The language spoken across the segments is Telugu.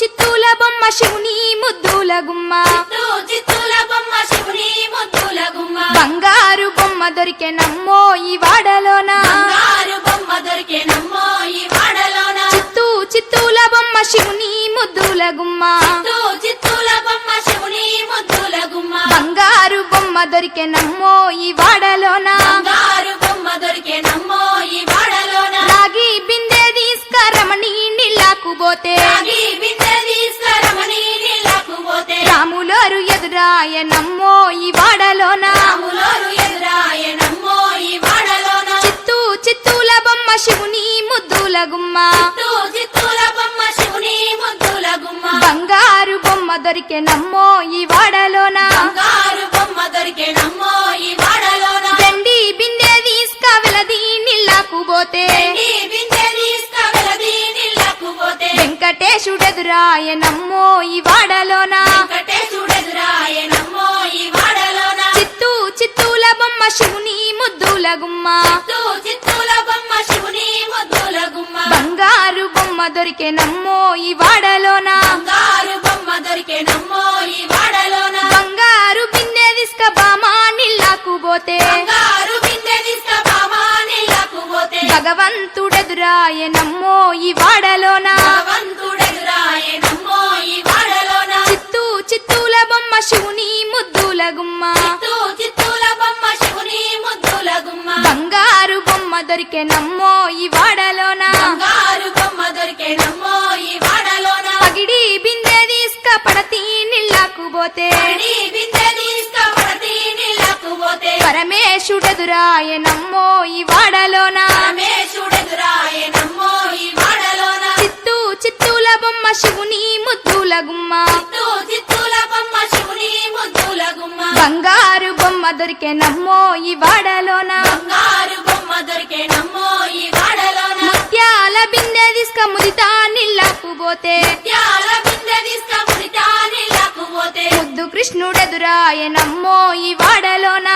చిత్తూల బొమ్మ శివుని ముద్దుల గుమ్మ. బంగారు బొమ్మ దొరికే నమ్మో ఈ వాడలోన. బంగారు బొమ్మ దొరికే నమ్మో ఈ వాడలోన చిత్తూ చిత్తూల బొమ్మ శివుని ముద్దుల గుమ్మ. చిత్తూ చిత్తూల బొమ్మ శివుని ముద్దుల గుమ్మ బంగారు బొమ్మ దొరికే నమ్మో ఈ వాడలోన. బంగారు బొమ్మ దొరికే నమ్మో ఈ వాడలోన. రాగి బిందె తీసుకరమణి నీళ్ళకు పోతే రాగి బిందె తీసుకురమని నీళ్ళకు పోతే రాములోరు ఎదురాయ నమ్మో ఈ వాడలోన. చిత్తూ చిత్తూల బొమ్మ శివుని ముద్దుల గుమ్మ. బంగారు బొమ్మ దొరికే నమ్మో ఈ వాడలోన. బంగారు బొమ్మ దొరికే నమ్మో ఈ వాడలోన. వెండి బిందె తీసుక వెలది నీళ్ళకు పోతే పోతే వెంకటేశుడెదురాయ నమ్మో ఈ వాడలోనా? చిత్తూ చిత్తూల బొమ్మ శివుని ముద్దుల గుమ్మ. చిత్తూల శివుని బంగారు బొమ్మ దొరికే నమ్మో ఈ వాడలోనా? బంగారు బొమ్మ దొరికే నమ్మో ఈ బంగారు తీసుక బామా నిల్లాకు పోతే. నమ్మో ఈ వాడలోన. బంగారు బొమ్మ దొరికే నమ్మో ఈ వాడలోన. పగిడి బిందె తీసుక పడతి నీళ్ళకు పోతే. పడి బిందె తీసుకుపడతి నీళ్ళకు పోతే. పరమేశుడెదురాయ నమ్మో ఈ వాడలోన. చిత్తూ చిత్తూల బొమ్మ శివుని ముద్దుల గుమ్మ. బంగారు బొమ్మ దొరికే నమ్మో ఈ వాడలోన. ముదితా నీళ్ళకు పోతే ముద్దు కృష్ణుడెదురాయ నమ్మో ఈ వాడలోన.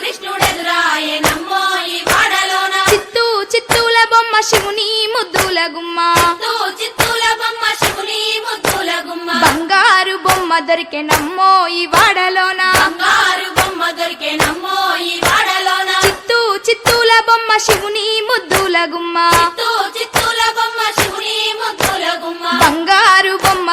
కృష్ణుడెదురాయ నమ్మో ఈ వాడలోన చిత్తూ చిత్తూల బొమ్మ శివుని ముద్దుల గుమ్మ. బొమ్మ శివుని ముద్దుల గుమ్మ బంగారు బొమ్మ దొరికే నమ్మో ఈ వాడలోన బంగారు బొమ్మ దొరికే నమ్మో ఈ వాడలోన. చిత్తూ చిత్తూల బొమ్మ శివుని ముద్దుల గుమ్మ.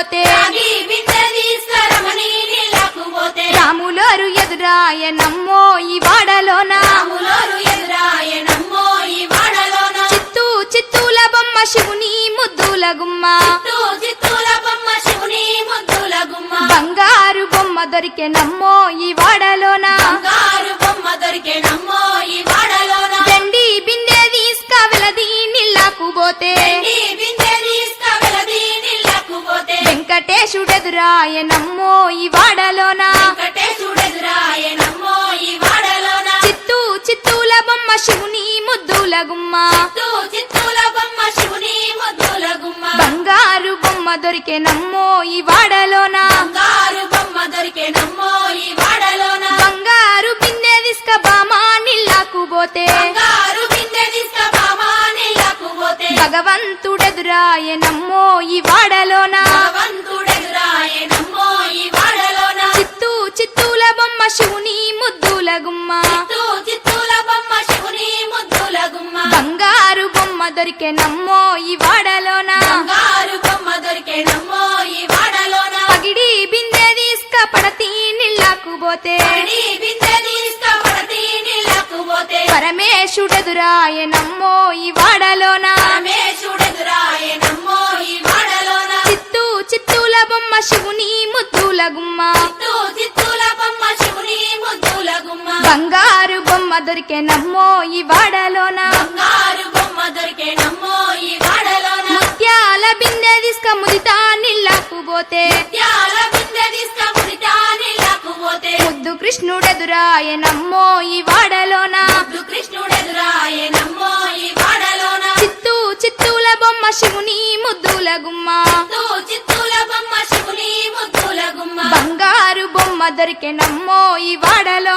పోతే రాములోరు ఎదురాయ నమ్మో ఈ వాడలోన. చిత్తూ చిత్తూల బొమ్మ శివుని ముద్దుల గుమ్మ. బంగారు బొమ్మ దొరికే నమ్మో ఈ వాడలోన. వెండి బిందె తీసుక వెలది నీళ్ళకు పోతే. వెంకటేశుడెదురాయ నమ్మో ఈ వాడలోన? చిత్తూ చిత్తూల బొమ్మ శివుని ముద్దుల గుమ్మ. చిత్తూ చిత్తూల బొమ్మ శివుని ముద్దుల గుమ్మ. బంగారు బొమ్మ దొరికే నమ్మో ఈ వాడలోన? బంగారు బిందె తీసుక బామా నీళ్ళకు పోతే. బంగారు బిందె తీసుకుపామా నీళ్ళకు పోతే. భగవంతుడెదురాయ నమ్మో ఈ వాడలోన? శివుని ముద్దుల గుమ్మ. బంగారు బొమ్మ దొరికే నమ్మో ఈ వాడలోన? బంగారు బొమ్మ దొరికే నమ్మో ఈ వాడలోన? పగిడి బిందె తీసుక పడతి నీళ్ళకు పోతే. పరమేశుడెదురాయ నమ్మో ఈ వాడలోన? చిత్తూ చిత్తూల బొమ్మ శివుని దొరికే నమ్మో ఈ వాడలోన? ముత్యాల బిందె తీసుక ముదితా నిల్లాకు పోతే. ముద్దు కృష్ణుడెదురాయనమ్మో ఈ వాడలోన? చిత్తూల బొమ్మ శివుని ముద్దుల గుమ్మ. బంగారు బొమ్మ దొరికే నమ్మో ఈ వాడలో